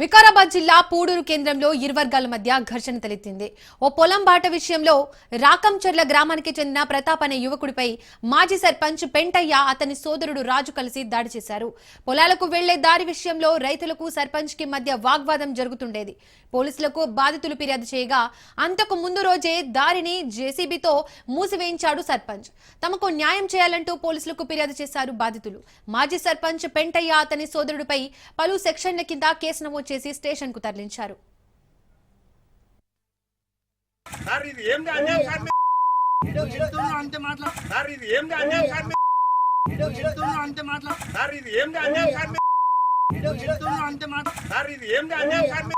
వికారాబాద్ జిల్లా పూడూరు కేంద్రంలో ఇరు వర్గాల మధ్య ఘర్షణ తలెత్తింది. ఓ పొలం బాట విషయంలో రాకంచర్ల గ్రామానికి చెందిన ప్రతాప్ అనే యువకుడిపై మాజీ సర్పంచ్ పెంటయ్య అతని సోదరుడు రాజు కలిసి దాడి చేశారు. పొలాలకు వెళ్ళే దారి విషయంలో రైతులకు సర్పంచ్కి మధ్య వాగ్వాదం జరుగుతుండేది. పోలీసులకు బాధితులు ఫిర్యాదు చేయగా అంతకు ముందు రోజే దారిని జేసీబీతో మూసివేయించాడు సర్పంచ్. తమకు న్యాయం చేయాలంటూ పోలీసులకు ఫిర్యాదు చేశారు బాధితులు. మాజీ సర్పంచ్ పెంటయ్య అతని సోదరుడిపై పలు సెక్షన్ల కింద కేసు నమోదు చేసి స్టేషన్కు తరలించారు అంతే మాట్లా సార్ ఇది ఏం అన్యాయం సార్ అంతే మాట్లా సార్ ఇది ఏం అన్యాయం సార్ మీ- చెప్తున్నా అంతే మాట్లా సార్ ఇది ఏం అన్యాయం సార్ మీ-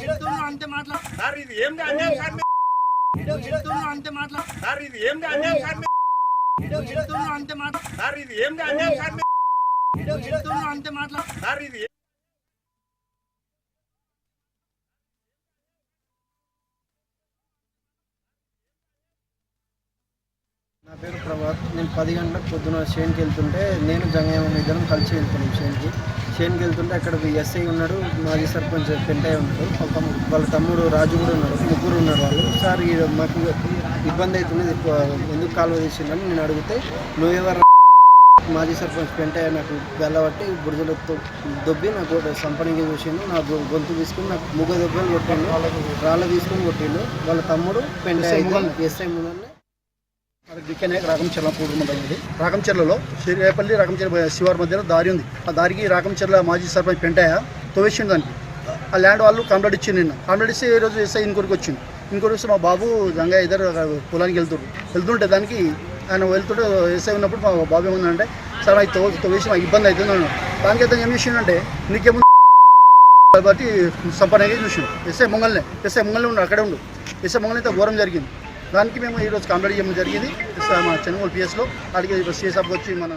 చెప్తున్నా అంతే మాట్లా సార్ ఇది ఏం అన్యాయం సార్ మీ- చెప్తున్నా అంతే మాట్లా సార్ ఇది ఏం అన్యాయం సార్ మీ- చెప్తున్నా అంతే మాట్లా సార్ ఇది ఏం అన్యాయం సార్ మీ- చెప్తున్నా అంతే మాట్లా సార్ ఇది ఏ- నా పేరు ప్రభాత్ నేను పది గంటలకు పొద్దున షేన్కి వెళ్తుంటే నేను జంగయ్య ఇద్దరం కలిసి వెళ్తున్నాం షేన్కి. షేన్కి వెళ్తుంటే అక్కడ ఎస్ఐ ఉన్నాడు మాజీ సర్పంచ్ పెంటయ్య ఉన్నాడు. వాళ్ళ తమ్ముడు వాళ్ళ తమ్ముడు రాజు కూడా ఉన్నారు ముగ్గురు ఉన్నారు వాళ్ళు. సార్ మాకు ఇబ్బంది అవుతుంది ఎక్కువ ఎందుకు కాలువ తీసిందని నేను అడిగితే నువ్వు ఎవరు మాజీ సర్పంచ్ పెంటయ్య నాకు వెళ్ళబట్టి బురదలో తొ- దొబ్బి నాకు సంపణిగా చూసిండు నా గొంతు తీసుకుని నాకు ముగ్గ దెబ్బలు కొట్టిండు రాళ్ళ తీసుకుని కొట్టిండు. వాళ్ళ తమ్ముడు పెంటయ్య ఎస్ఐ ముందరనే అది డికెనే రాకంచెర్ల పూర్వ మండలం ఇది రాకంచెర్లలో రేపల్లి రాకంచెర్ల శివారు మధ్యలో దారి ఉంది. ఆ దారికి రాకంచెర్ల మాజీ సర్పంచ్ పెంటాయ తోవేసిండు దానికి ఆ ల్యాండ్ వాళ్ళు కంప్లైంట్ ఇచ్చింది నిన్న. కంప్లైంట్ ఇస్తే ఈ రోజు ఎస్ఐ ఇంకొకరికి వచ్చింది ఇంకొకటి వస్తే మా బాబు గంగా ఇద్దరు పొలానికి వెళ్తుండ్రు వెళ్తుంటే దానికి ఆయన వెళ్తుంటే ఎస్ఐ ఉన్నప్పుడు మా బాబు ఏమన్నాడంటే సార్ అది తో తోవేసి మాకు ఇబ్బంది అవుతుంది అన్నాడు. దానికి అయితే ఏం చేసిండంటే నీకేముంది? కాబట్టి సంపన్నగా చూసిండు. ఎస్ఐ ముంగల్నే ఎస్ఐ ముంగల్నే ఉండు అక్కడే ఉండు. ఎస్ఐ ముంగల్ అయితే ఘోరం జరిగింది. దానికి మేము ఈరోజు కంప్లైంట్ చేయడం జరిగింది. ఎస్ఐ మా పిఎస్లో అడిగి సిఎస్ఆఫ్ వచ్చి మన